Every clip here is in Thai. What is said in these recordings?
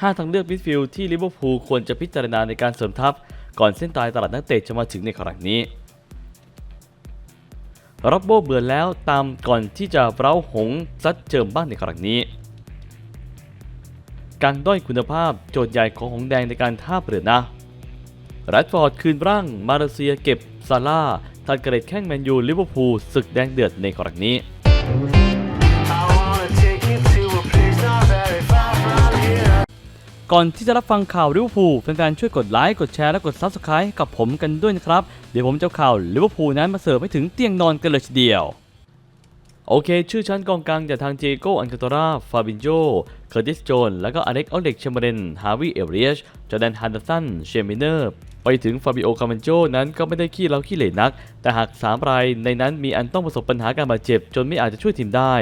5 ทางเลือกมิดฟิลด์ที่ลิเวอร์พูลควรจะพิจารณาในการเสริมทัพ ก่อนเส้นตายตลาดนักเตะจะมาถึงในครั้งนี้รับโบเบื่อแล้วตามก่อนที่จะเร้าหงซัดเจิมบ้านในครั้งนี้ การด้อยคุณภาพโจทย์ใหญ่ของหงแดงในการท่าเรือนะแรดฟอร์ดคืนร่างมาเลเซียเก็บซาร่าทันเกรดแข้งแมนยูลิเวอร์พูลศึกแดงเดือดในครั้งนี้ ก่อนที่จะรับฟังข่าวลิเวอร์พูลแฟนๆช่วยกดไลค์กดแชร์และกด Subscribe ให้กับผมกันด้วยนะครับ เดี๋ยวผมจะข่าวลิเวอร์พูลนั้นมาเสิร์ฟให้ถึงเตียงนอนกันเลยทีเดียว โอเค ชื่อชั้นกองกลางจากทางเจโกอันคาโตราฟาบินโจเคอร์ติสโจน แล้วก็อเล็กออเล็กเชมเบรนฮาวิเอเรียชจอแดนฮันเดอร์สันเชมิเนอร์ไปถึงฟาบิโอคาเมนโจนั้นก็ไม่ได้ขี้เราขี้เหร่นัก แต่หาก 3 รายในนั้นมีอันต้องประสบปัญหาการบาดเจ็บ จนไม่อาจจะช่วยทีมได้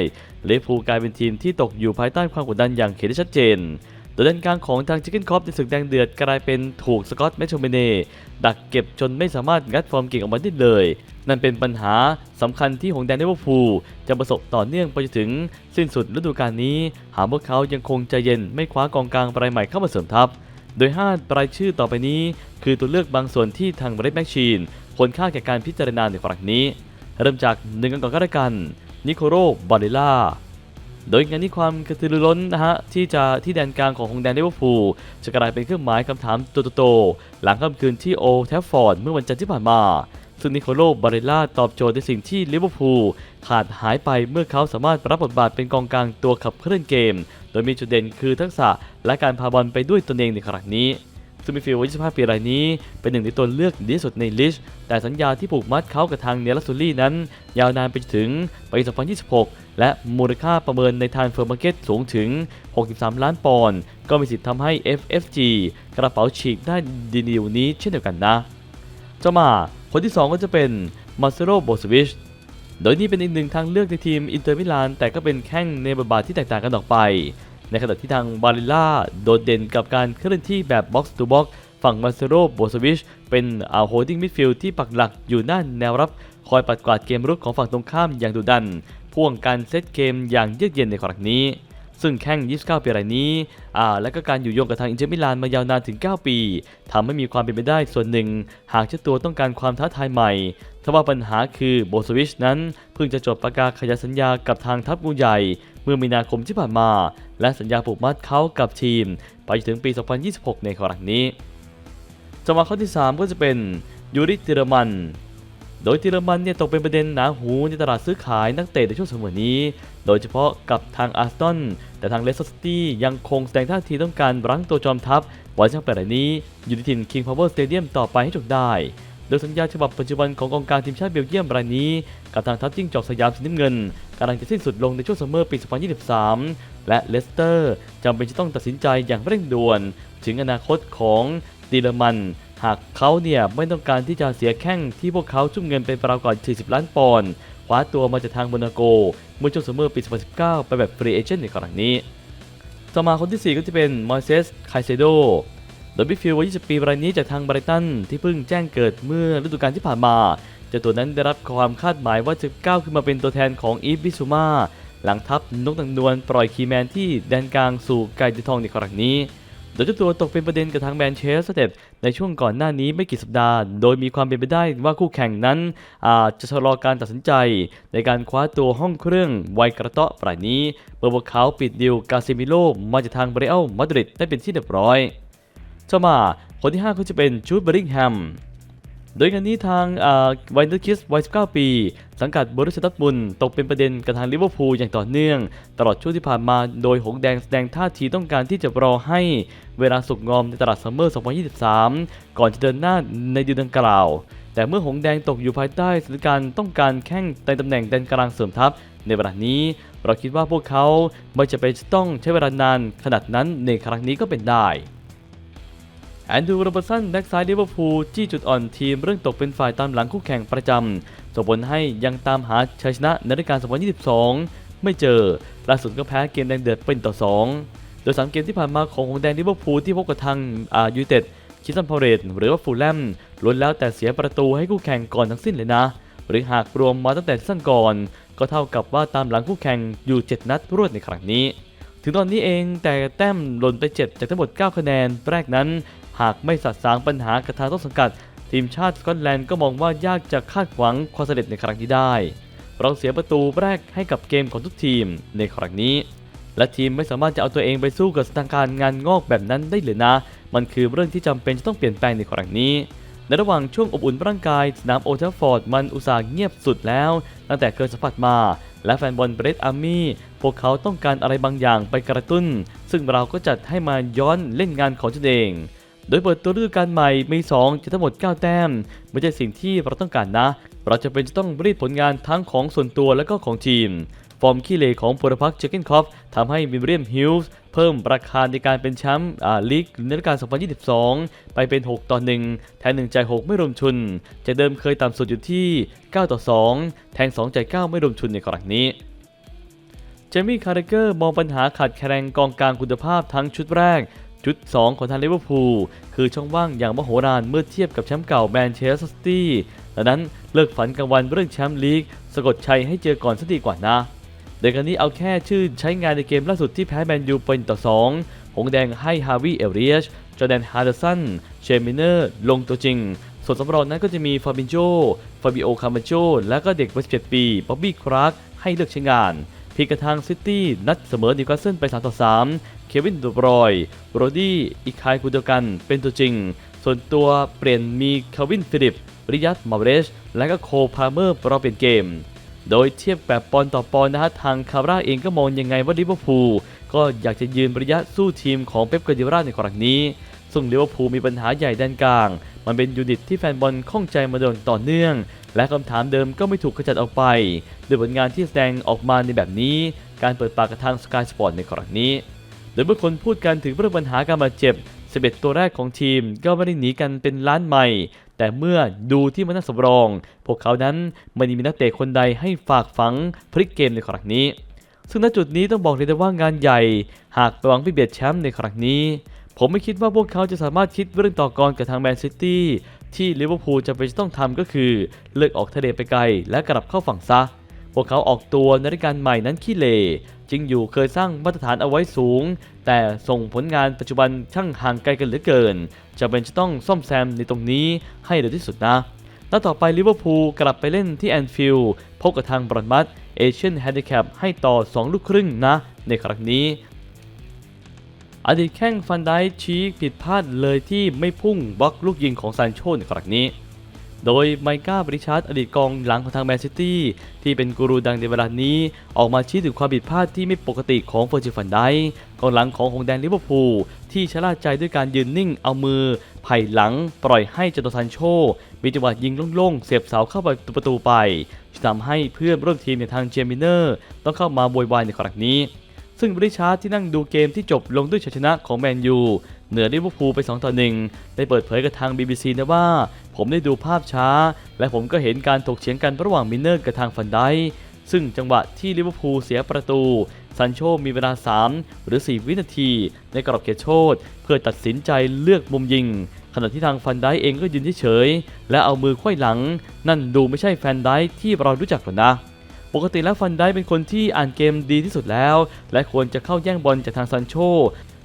เลฟพูลกลายเป็นทีมที่ตกอยู่ภายใต้ความกดดันอย่างเห็นได้ชัดเจน โดยด้านกลางของทางชิคเก้นคอปในศึกแดงเดือดกลายเป็นถูกสกอตแมชโชเมเน่ดักเก็บจนไม่สามารถงัดฟอร์มเก่งออกมาได้เลย นั่นเป็นปัญหาสำคัญที่หงแดงลิเวอร์พูลจะประสบต่อเนื่องไปจนถึงสิ้นสุดฤดูกาลนี้ หากพวกเขายังคงใจเย็นไม่คว้ากองกลางรายใหม่เข้ามาเสริมทัพ โดย 5 รายชื่อต่อไปนี้ คือตัวเลือกบางส่วนที่ทางเรดแมชชีนควรค่าแก่การพิจารณาในครั้งนี้ เริ่มจากหนึ่งกันก่อนก็แล้วกันนิโคโรบาเลล่า โดยงานนี้ความกระตือรือร้นนะฮะที่จะที่แดนกลางของฮงแดนลิเวอร์พูลจะกลายเป็นเครื่องหมายคำถามตัวโตๆหลังค่ำคืนที่โอแทฟฟอร์ดเมื่อวันจันทร์ที่ผ่านมาซึ่งนิโคโลบาเรลล่าตอบโจทย์ในสิ่งที่ลิเวอร์พูลขาดหายไปเมื่อเขาสามารถรับบทบาทเป็นกองกลางตัวขับเคลื่อนเกม โดยมีจุดเด่นคือทักษะและการพาบอลไปด้วยตนเองในครั้งนี้ซึ่งมิฟิลวัย25ปีรายนี้ เป็นหนึ่งในตัวเลือกดีที่สุดในลิสต์แต่สัญญาที่ผูกมัดเขากับทางเนลัสซูลี่นั้น ยาวนานไปถึงปี 2026 และมูลค่าประเมินในทางเฟอร์มาร์เก็ตสูงถึง 63 ล้านปอนด์ก็มีสิทธิ์ทำให้ FFG กระเป๋าฉีกได้ดีนิวนี้เช่นเดียวกันนะจะมาคนที่ 2 ก็จะเป็นมาเซโรโบสวิชโดยนี่เป็นอีกหนึ่งทางเลือกในทีมอินเตอร์มิลานแต่ก็เป็นแข้งในบทบาทที่แตกต่างกันออกไป ในขณะที่ทางบาริล่าโดดเด่นกับการเคลื่อนที่แบบบ็อกซ์ตูบ็อกฝั่งมาเซโรโบสวิชเป็นอาโฮดิ้งมิดฟิลด์ที่ปักหลักอยู่หน้าแนวรับคอยปัดกวาดเกมรุกของฝั่งตรงข้ามอย่างดุดัน พ่วงการเซตเกมอย่างเยือกเย็นในครั้งนี้ ซึ่งแข้ง 29 ปีรายนี้อ่าและก็การอยู่โยงกับทางอินเตอร์มิลานมายาวนานถึง 9 ปีทำให้มีความเป็นไปได้ส่วนหนึ่ง หากเจ้าตัวต้องการความท้าทายใหม่ทว่าปัญหาคือโบสวิชนั้น เพิ่งจะจบประกาศขยายสัญญากับทางทัพกูใหญ่ เมื่อมีนาคมที่ผ่านมา และสัญญาผูกมัดเขากับทีม ไปถึงปี 2026 ในครั้งนี้จังหวะข้อที่ 3 ก็จะเป็นยูริติรมัน โดยติรมันเนี่ยตกเป็นประเด็นหนาหูในตลาดซื้อขายนักเตะในช่วงสมัยนี้ โดยเฉพาะกับทางอาร์ซนแต่ทางเลสเตอร์ซิตี้ยังคงแสดงท่าทีต้องการรั้งตัวจอมทัพไว้ช่างแปลกนี้ อยู่ที่ถิ่น King Power Stadium ต่อไปให้จบได้ โดยสัญญาฉบับปัจจุบันของกองกลางทีมชาติเบลเยียมรายนี้ กับทางทัพจิ้งจอกสยามสีน้ำเงินกำลังจะสิ้นสุดลงในช่วงซัมเมอร์ปี 2023 และเลสเตอร์จำเป็นจะต้องตัดสินใจอย่างเร่งด่วน ถึงอนาคตของติรมัน หากเขาเนี่ยไม่ต้องการที่จะเสียแข้งที่พวกเขาทุ่มเงินเป็นปรากฏ40 ล้านปอนด์คว้าตัวมาจากทางโมนาโก เมื่อช่วงซัมเมอร์ปี 2019 ไปแบบฟรีเอเจนต์ในครั้งนี้ ต่อมาคนที่ 4 ก็จะเป็นมอยเซสไคเซโดโดยบิฟิลวัย20 ปีรายนี้จากทางไบรตันที่เพิ่งแจ้งเกิดเมื่อฤดูกาลที่ผ่านมาเจ้าตัวนั้นได้รับความคาดหมายว่าจะก้าวขึ้นมาเป็นตัวแทนของอีฟบิซูมาหลังทัพนกตังนวลปล่อยคีแมนที่แดนกลางสู่ไกลทองในครั้งนี้ โดยเจ้าตัวตกเป็นประเด็นกับทางแมนเชสเตอร์ในช่วงก่อนหน้านี้ไม่กี่สัปดาห์ โดยมีความเป็นไปได้ว่าคู่แข่งนั้นอาจจะชะลอการตัดสินใจ ในการคว้าตัวห้องเครื่องไวยกระเตาะปลายนี้เมื่อพวกเขาปิดดิวกาซิมิโลมาจากทางเบรอัลมาดริดได้เป็นที่เรียบร้อยต่อมาคนที่5ก็จะเป็นจูดเบริงแฮม โดยงานนี้ทางไวน์เดอร์คิสวัย 19 ปี สังกัดบริษัทดัตบุลตกเป็นประเด็นกับทางลิเวอร์พูลอย่างต่อเนื่อง ตลอดช่วงที่ผ่านมาโดยหงแดงแสดงท่าทีต้องการที่จะรอให้เวลาสุกงอมในตลาดซัมเมอร์ 2023 ก่อนจะเดินหน้าในเดือนดังกล่าว แต่เมื่อหงแดงตกอยู่ภายใต้สถานการณ์ต้องการแข่งในตำแหน่งแดนกลางเสริมทัพในเวลานี้เราคิดว่าพวกเขาไม่จะเป็นต้องใช้เวลานานขนาดนั้นในครั้งนี้ก็เป็นได้ แอนดูโรเบร์สันแบ็กซ้ายลิเวอร์พูลจี้จุดอ่อนทีมเรื่องตกเป็นฝ่ายตามหลังคู่แข่งประจำส่งผลให้ยังตามหาชัยชนะในรายการ2022 ไม่เจอ ล่าสุดก็แพ้เกมแดงเดือดเป็นต่อ 2 โดย 3 เกมที่ผ่านมาของหงแดงลิเวอร์พูลที่พบกับทางอายูเต็ดคิสันพาเรตหรือว่าฟูลแลมล้วนแล้วแต่เสียประตูให้คู่แข่งก่อนทั้งสิ้นเลยนะ หรือหากรวมมาตั้งแต่ซีซั่นก่อน ก็เท่ากับว่าตามหลังคู่แข่งอยู่ 7 นัดรวดในครั้งนี้ ถึงตอนนี้เองแต่แต้มหล่นไป 7 จากทั้งหมด 9 คะแนนแรกนั้น หากไม่สัดสางปัญหากับทางต้นสังกัด ทีมชาติสกอตแลนด์ก็มองว่ายากจะคาดหวังความสำเร็จในครั้งนี้ได้เราเสียประตูแรกให้กับเกมของทุกทีมในครั้งนี้ และทีมไม่สามารถจะเอาตัวเองไปสู้กับสถานการณ์งานงอกแบบนั้นได้เลยนะ มันคือเรื่องที่จำเป็นจะต้องเปลี่ยนแปลงในครั้งนี้ในระหว่างช่วงอบอุ่นร่างกายสนามโอเทลฟอร์ดมันอุตส่าห์เงียบสุดแล้ว ตั้งแต่เกิดสัมผัสมา และแฟนบอลเบรดอาร์มี่พวกเขาต้องการอะไรบางอย่างไปกระตุ้น ซึ่งเราก็จัดให้มาย้อนเล่นงานของตนเอง โดยเปิดตัวฤดูกาลใหม่มี2จะทั้งหมด 9 แต้ม ไม่ใช่สิ่งที่เราต้องการนะ เราจะเป็นจะต้องรีดผลงานทั้งของส่วนตัวและก็ของทีม ฟอร์มขี้เหร่ของปุรพักเจคเกนคอฟทำให้วิลเลียมฮิลส์เพิ่มราคาในการเป็นแชมป์ลีกในฤดูกาล 2022 ไปเป็น 6 ต่อ 1 แทน1จ่าย6ไม่รวมชุน จากเดิมเคยต่ำสุดอยู่ที่ 9 ต่อ 2 แทน2จ่าย9ไม่รวมชุนในครั้งนี้เจมี่คาร์เกอร์มองปัญหาขาดแคลนกองกลางคุณภาพทั้งชุดแรก ชุด 2 ของทางลิเวอร์พูลคือช่องว่างอย่างมโหฬารเมื่อเทียบกับแชมป์เก่าแมนเชสเตอร์ซิตี้ดังนั้นเลิกฝันกลางวันเรื่องแชมป์ลีกสะกดชัยให้เจอก่อนสักดีกว่านะโดยการนี้เอาแค่ชื่อใช้งานในเกมล่าสุดที่แพ้แมนยูเป็นต่อ 2 หงแดงให้ฮาวิเอเรียชจอแดนฮาร์เดสันเชมิเนอร์ ลงตัวจริง ส่วนสำรองนั้นก็จะมีฟาบินโจฟาบิโอคามาโจและก็เด็กวัย17ปีบ๊อบบี้คราร์กให้เลือกใช้งาน พีกระทางซิตี้นัดเสมอนิวคาสเซิลไป3ต่อ3 เควินดูบรอย โรดี้อีคายคูเดียวกันเป็นตัวจริง ส่วนตัวเปลี่ยนมีคาวินฟิลิป ริยัตมาเรช และก็โคพาเมอร์รอเปลี่ยนเกม โดยเทียบแบบปอนต่อปอนนะฮะทางคาร่าเองก็มองยังไงว่าลิเวอร์พูลก็อยากจะยืนระยะสู้ทีมของเป๊ปกวาร์ดิโอลาในครั้งนี้ ซึ่งลิเวอร์พูลมีปัญหาใหญ่ด้านกลาง มันเป็นยูนิตที่แฟนบอลข้องใจมาโดยต่อเนื่อง และคำถามเดิมก็ไม่ถูกขจัดออกไปด้วยผลงานที่แสดงออกมาในแบบนี้ การเปิดปากกับทางสกายสปอร์ตในครั้งนี้ โดยเมื่อคนพูดกันถึงเรื่องปัญหาการบาดเจ็บ11ตัวแรกของทีมก็ไม่ได้หนีกันเป็นล้านใหม่ แต่เมื่อดูที่มันน่าสำรอง พวกเขานั้นไม่ได้มีนักเตะคนใดให้ฝากฝังพลิกเกมในครั้งนี้ ซึ่งณจุดนี้ต้องบอกเลยว่างานใหญ่ หากหวังไปเบียดแชมป์ในครั้งนี้ ผมไม่คิดว่าพวกเขาจะสามารถคิดเรื่องต่อกรกับทางแมนซิตี้ ที่ลิเวอร์พูลจะเป็นจะต้องทำก็คือ เลิกออกทะเลไปไกลและกลับเข้าฝั่งซะ พวกเขาออกตัวในรายการใหม่นั้นขี้เลจริงอยู่เคยสร้างมาตรฐานเอาไว้สูง แต่ส่งผลงานปัจจุบันช่างห่างไกลกันเหลือเกินจะเป็นจะต้องซ่อมแซมในตรงนี้ให้เร็วที่สุดนะแล้วต่อไปลิเวอร์พูลกลับไปเล่นที่แอนฟิลด์พบกับทางบรอนมัตเอเชียนแฮนดิแคปให้ต่อ 2 ลูกครึ่งนะ ในครั้งนี้ อดีตแข้งฟันได้ชี้ผิดพลาดเลยที่ไม่พุ่งบล็อกลูกยิงของซานโชในครั้งนี้ โดยไมก้าบริชาร์ดอดีตกองหลังของทางแมนซิตี้ที่เป็นกูรูดังในเวลานี้ออกมาชี้ถึงความผิดพลาดที่ไม่ปกติของเฟอร์จิฟันได้กองหลังของหงแดงลิเวอร์พูลที่ชะล่าใจด้วยการยืนนิ่งเอามือไผ่หลังปล่อยให้จตุซันโชมีจังหวะยิงโล่งๆ เสียบเสาเข้าไปประตูไปทำให้เพื่อนร่วมทีมในทางเจมิเนอร์ต้องเข้ามาโวยวายในครั้งนี้ ซึ่งบริชาร์ดที่นั่งดูเกมที่จบลงด้วยชัยชนะของแมนยูเหนือลิเวอร์พูลไป 2 ต่อ 1 ได้เปิดเผยกับทาง BBC นะว่า ผมได้ดูภาพช้า และผมก็เห็นการถกเถียงกันระหว่างมินเนอร์กับทางฟันไดซึ่งจังหวะที่ลิเวอร์พูลเสียประตู ซันโชมีเวลา 3 หรือ 4 วินาที ในกรอบเขตโทษเพื่อตัดสินใจเลือกมุมยิง ขณะที่ทางฟันไดเองก็ยืนเฉย และเอามือควยหลัง นั่นดูไม่ใช่แฟนไดที่เรารู้จักหรอกนะ ปกติแล้วฟันได้เป็นคนที่อ่านเกมดีที่สุดแล้ว และควรจะเข้าแย่งบอลจากทางซันโช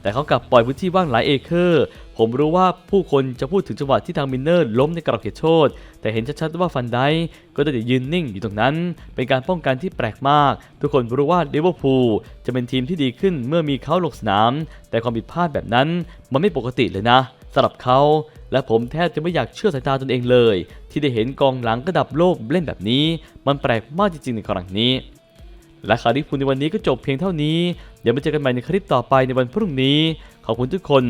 แต่เขากลับปล่อยพื้นที่ว่างหลายเอเคอร์ ผมรู้ว่าผู้คนจะพูดถึงจังหวะที่ทางมินเนอร์ล้มในกรอบเขตโทษ แต่เห็นชัดๆว่าฟันได้ก็ได้แต่ยืนนิ่งอยู่ตรงนั้น เป็นการป้องกันที่แปลกมาก ทุกคนรู้ว่าลิเวอร์พูลจะเป็นทีมที่ดีขึ้นเมื่อมีเขาลงสนาม แต่ความผิดพลาดแบบนั้นมันไม่ปกติเลยนะสำหรับเขา และผมแทบจะไม่อยากเชื่อสายตาตนเองเลย ที่ได้เห็นกองหลังระดับโลกเล่นแบบนี้ มันแปลกมากจริงๆในครั้งนี้ และข่าวที่คุณในวันนี้ก็จบเพียงเท่านี้ เดี๋ยวมาเจอกันใหม่ในคลิปต่อไปในวันพรุ่งนี้ ขอบคุณทุกคน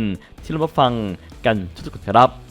ที่รับฟังกันทุกคนครับ